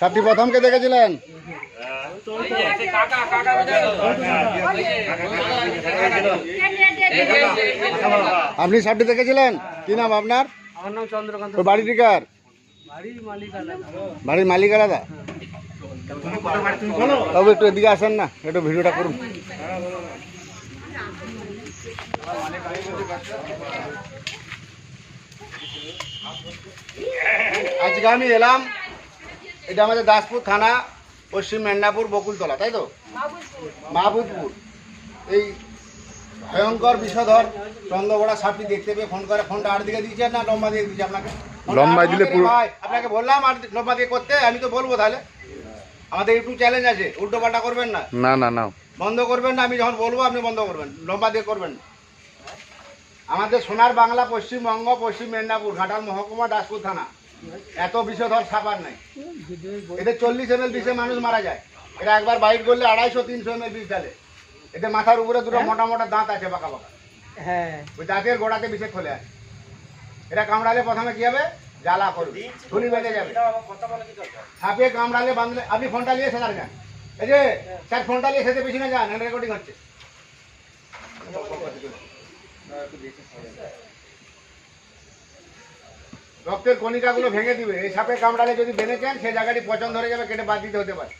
সাপটি প্রথমকে দেখেছিলেন? আপনি সাপটি দেখেছিলেন? কি নাম আপনার? আমার নাম চন্দ্রকান্ত ওর বাড়িটি কার? বাড়ির মালিক আলাদা বাড়ির মালিক আলাদা? তবে একটু এদিকে আসেন না, একটু ভিডিওটা করুন। আজকে আমি এলাম এটা আমাদের দাসপুর থানা পশ্চিম মেদিনীপুর বকুলতলা তাই তো? মাহবুবপুর এই ভয়ঙ্কর বিষধর চন্দ্রগড়া সাপটি দেখতে পেয়ে ফোন করে ফোনটা আর দিকে দিয়েছে না লম্বা দিয়ে দিয়েছে আপনাকে? লম্বা দিলে পুরো- আপনাকে বললাম আর লম্বা দিয়ে করতে আমি তো বলব তাহলে। আমাদের একটু চ্যালেঞ্জ আছে উল্টো পাল্টা করবেন না। না না না। বন্ধ করবেন না আমি যখন বলব আপনি বন্ধ করবেন। লম্বা দিয়ে করবেন আমাদের সোনার বাংলা পশ্চিমবঙ্গ পশ্চিম মেদিনীপুর ঘাটাল মহকুমা দাসপুর থানা। এত বিষধর সাপার নাই। এতে চল্লিশ এম এল বিষে মানুষ মারা যায়। এটা একবার বাইট করলে আড়াইশো তিনশো এম এল বিষ ঢালে। এতে মাথার উপরে দুটো মোটা মোটা দাঁত আছে বাঁকা বাঁকা। হ্যাঁ। ওই দাঁতের গোড়াতে বিষে খোলে আছে। এটা কামড়ালে প্রথমে কি হবে? জ্বালা করবে। ধুলি বেঁধে যাবে। সাপে কামড়ালে বাঁধলে আপনি ফোনটা নিয়ে সেখানে যান। এই যে, স্যার ফোনটা নিয়ে সেতে পিছনে যান রেকর্ডিং হচ্ছে। রক্তের কণিকাগুলো ভেঙে দিবে। এই সাপে কামড়ালে যদি বেঁধেছেন সেই জায়গাটি পচন ধরে যাবে, কেটে বাদ দিতে হতে পারে।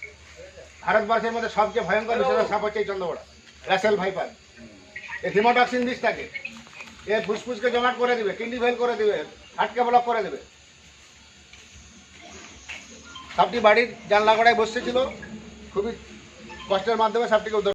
ভারতবর্ষের মধ্যে সবচেয়ে ভয়ঙ্কর বিষয় সাপ হচ্ছে এই চন্দ্রবড়া রাসেল ভাইপার। এ হিমোটক্সিন বিষ থাকে। এ ফুসফুসকে জমাট করে দিবে, কিডনি ফেল করে দিবে হার্টকে ব্লক করে দেবে। সাপটি বাড়ির জানলা গড়ায় বসেছিল। খুবই কষ্টের মাধ্যমে সাপটিকে